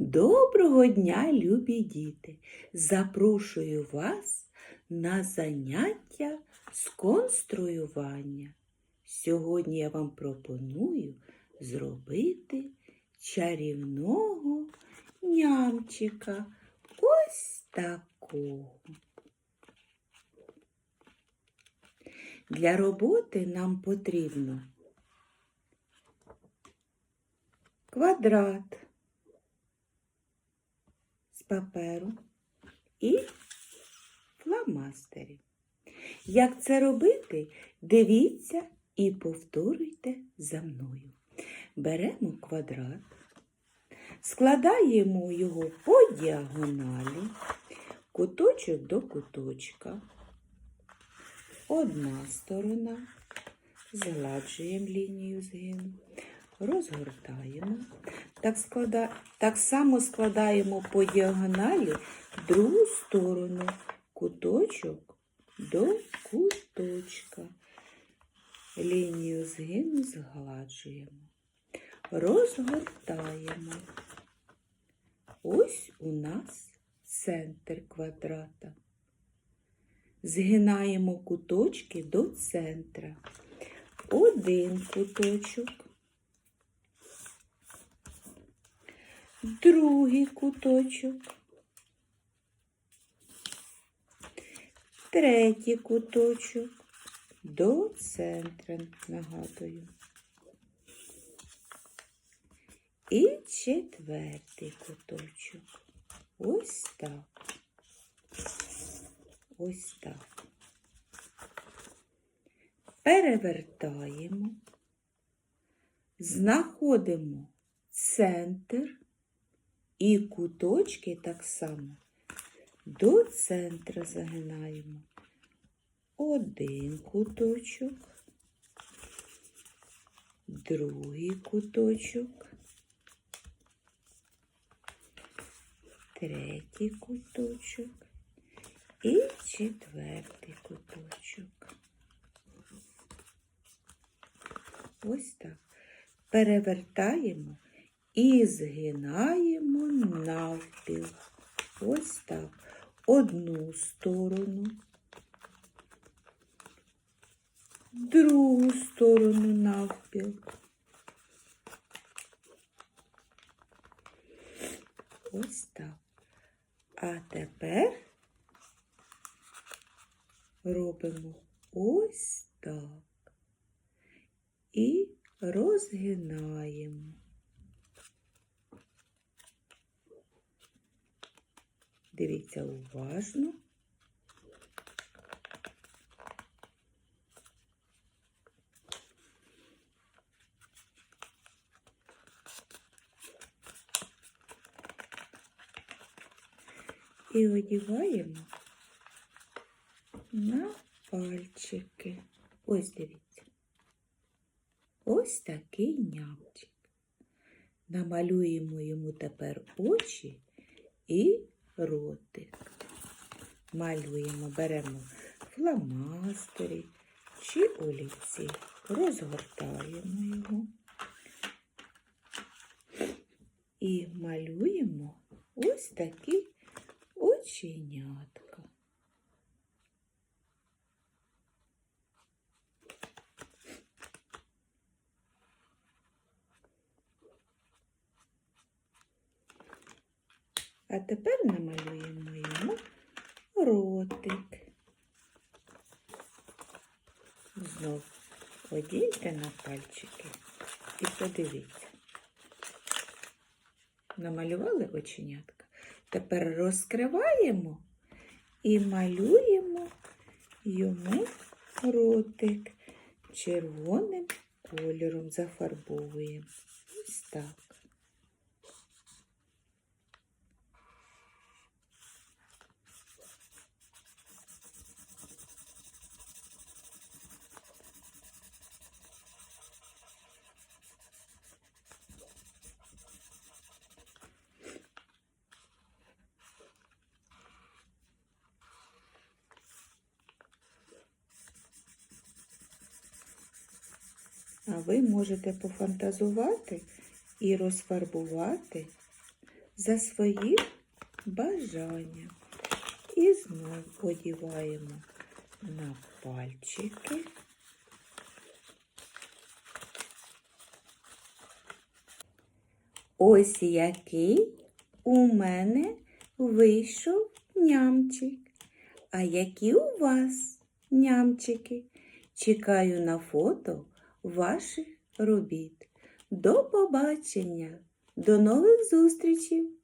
Доброго дня, любі діти! Запрошую вас на заняття з конструювання. Сьогодні я вам пропоную зробити чарівного нямчика. Ось такого. Для роботи нам потрібно квадрат паперу і фломастерів. Як це робити, дивіться і повторюйте за мною. Беремо квадрат, складаємо його по діагоналі, куточок до куточка. Одна сторона, згладжуємо лінію згину, розгортаємо. Так, склада... так само складаємо по діагоналі другу сторону, куточок до куточка. Лінію згину згладжуємо, розгортаємо. Ось у нас центр квадрата. Згинаємо куточки до центра. Один куточок, другий куточок, третій куточок до центра, нагадую. І четвертий куточок. Ось так. Ось так. Перевертаємо, знаходимо центр і куточки так само до центра загинаємо. Один куточок, другий куточок, третій куточок і четвертий куточок. Ось так. Перевертаємо і згинаємо навпіл. Ось так. Одну сторону, другу сторону навпіл. Ось так. А тепер робимо ось так і розгинаємо. Дивіться уважно. І одіваємо на пальчики. Ось дивіться. Ось такий нямчик. Намалюємо йому тепер очі і ротик. Малюємо, беремо фломастери чи олівці, розгортаємо його і малюємо ось такі оченятка. А тепер намалюємо йому ротик. Знов одійте на пальчики і подивіться. Намалювали оченятка. Тепер розкриваємо і малюємо йому ротик червоним кольором зафарбовуємо. Ось так. А ви можете пофантазувати і розфарбувати за свої бажання. І знов подіваємо на пальчики. Ось який у мене вийшов нямчик. А які у вас нямчики? Чекаю на фото ваших робіт. До побачення, до нових зустрічей!